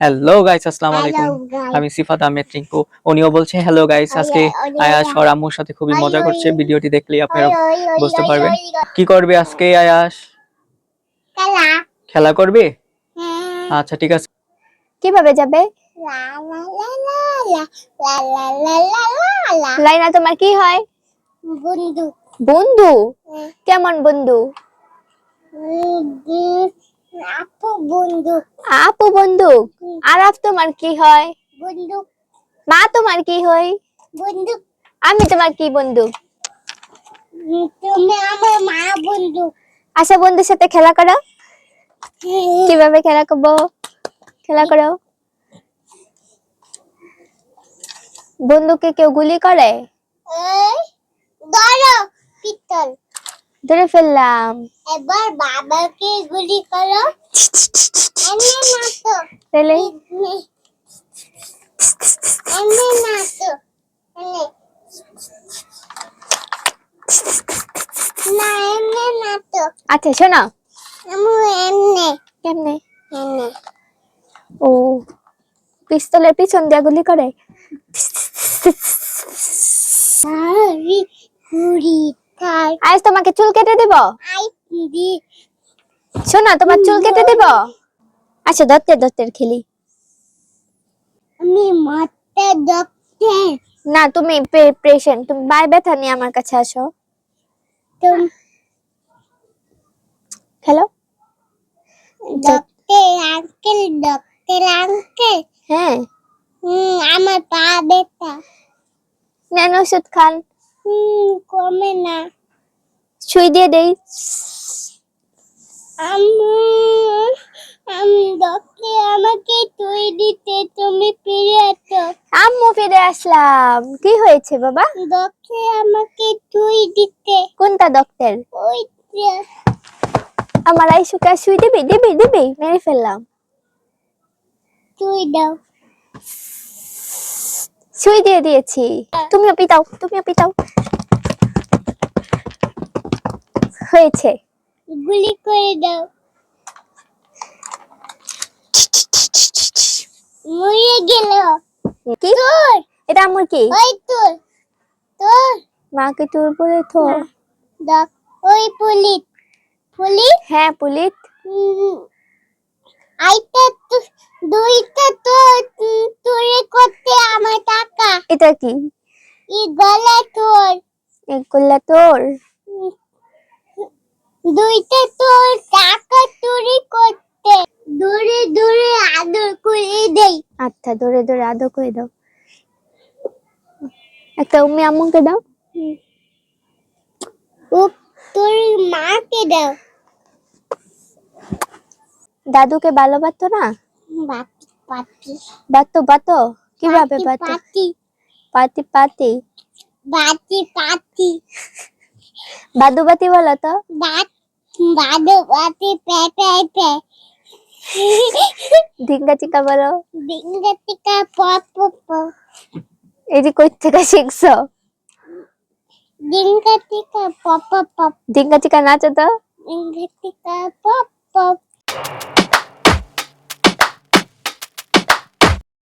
Hello guys আসসালামু আলাইকুম আমি সিফাত আহমেদ টিঙ্কু উনিও বলছে হ্যালো গাইস আজকে আয়াস ওর আম্মুর সাথে খুবই মজা করছে ভিডিওটি দেখলে আপনারা বুঝতে পারবেন কি করবে আজকে আয়াস খেলা খেলা করবে আচ্ছা ঠিক আছে কীভাবে যাবে লাইনা তোমার কি হয় বন্ধু বন্ধু কেমন বন্ধু আপু বন্ধু আপু আরাফ তোমার কি হয়? বন্ধু মা তোমার কি হয়? বন্ধু আমি তোমার কি বন্ধু তুমি আমার মা বন্ধু আশা বন্ধুর সাথে খেলা করো। কীভাবে খেলা করব? খেলা করো। বন্ধুকে কেউ গুলি করে? ধরো পিস্তল। ধরে ফেললাম। এবার বাবাকে গুলি করো। তাহলে? আচ্ছা শোনো। কেমনে? ও পিস্তলের পিছন দিয়া গুলি করে? সারি আজ তোমাকে চুল কেটে দিব? আই দি তোমার চুল কেটে দিব? আচ্ছা দত্তের দত্তের খেলি। আমি মাথা দেখতে না তুমি পেশেন্ট। তুমি বাই ব্যথা নিয়ে আমার কাছে আসো। তুমি hello doctor uncle doctor uncle হ্যাঁ। হুম আমার পা ব্যথা। নেন ওষুধ খান। হুম কমে না। সুই দিয়ে দেই। আমি আমি ডক্টর আমাকে তুই দিতে তুমি ফিরে আসো আম্মু ফিরে আসলাম। কি হয়েছে বাবা? ডক্টর আমাকে তুই দিতে। কোনটা ডক্টর? ওই আমার আইসুকে সুই দিবি দিবি দিবি মেরে ফেললাম। তুই দাও। সুই দিয়ে দিয়েছি। তুমিও পিতাও তুমিও পিতাও হয়েছে। গুলি করে দাও। মরে গেল। কি? তোর। এটা আমার কি? ওই তোর। তোর। মাকে তোর বলে তো দেখ ওই পুলিশ পুলিশ হ্যাঁ পুলিত। আইটা তো দুইটা তো এটা কি? ই গলা তোর তোর? দুইটা তোর টাকা চুরি করতে। দূরে দূরে আদর করে দেই। আচ্ছা ধরে ধরে আদর করে দাও। একটা উম্মি আম্মুকে দাও। ও তোর মাকে দাও। দাদুকে ভালোবাসতো না? বাতো বাতো কীভাবে বাতো পাতি পাতি। বাতি পাতি। বাদু বাতি বলো তো। বাদো বাতি পে পে পে। ধিঙ্গা চিকা বলো। ডিঙ্গা টিকা পপ পপ এই যে কই থেকে শিখছো? ডিঙ্গা টিকা পপ পপ ধিঙ্গা চিকা নাচো তো। ডিঙ্গা টিকা পপ পপ